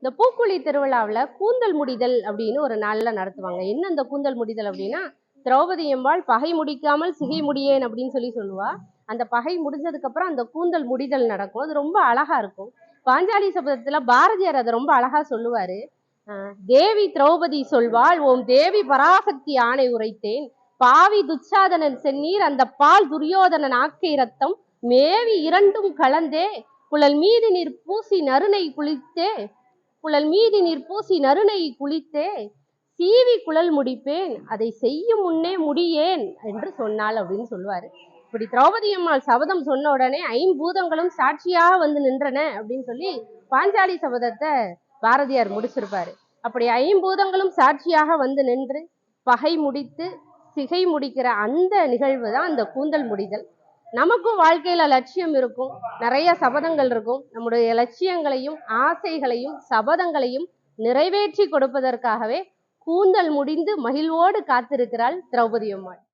இந்த பூக்குழி திருவிழாவில் கூந்தல் முடிதல் அப்படின்னு ஒரு நாள்ல நடத்துவாங்க. என்ன அந்த கூந்தல் முடிதல் அப்படின்னா திரௌபதி எம்பாள் பகை முடிக்காமல் சிகை முடியேன் அப்படின்னு சொல்லி சொல்லுவா. அந்த பகை முடிஞ்சதுக்கப்புறம் அந்த கூந்தல் முடிதல் நடக்கும். அது ரொம்ப அழகா இருக்கும். பாஞ்சாலி சபதத்துல பாரதியார் அதை ரொம்ப அழகா சொல்லுவாரு. தேவி திரௌபதி சொல்வாள் ஓம் தேவி பராசக்தி ஆணை உரைத்தேன். பாவி துச்சாதனன் செந்நீர் அந்த பால் துரியோதனன் ஆக்கை ரத்தம் மேவி இரண்டும் கலந்தே குழல் மீது நீர் பூசி நறுனை குளித்தே. குழல் மீது நீர் பூசி நறுனை குளித்தே சீவி குழல் முடிப்பேன் அதை செய்யும் முன்னே முடியேன் என்று சொன்னாள் அப்படின்னு சொல்லுவாரு. இப்படி திரௌபதி அம்மாள் சபதம் சொன்ன உடனே ஐம்பூதங்களும் சாட்சியாக வந்து நின்றன அப்படின்னு சொல்லி பாஞ்சாலி சபதத்தை பாரதியார் முடிச்சிருப்பாரு. அப்படி ஐம்பூதங்களும் சாட்சியாக வந்து நின்று பகை முடித்து சிகை முடிக்கிற அந்த நிகழ்வு தான் அந்த கூந்தல் முடிதல். நமக்கும் வாழ்க்கையில லட்சியம் இருக்கும். நிறைய சபதங்கள் இருக்கும். நம்முடைய லட்சியங்களையும் ஆசைகளையும் சபதங்களையும் நிறைவேற்றி கொடுப்பதற்காகவே கூந்தல் முடிந்து மகிழ்வோடு காத்திருக்கிறாள் திரௌபதி அம்மாள்.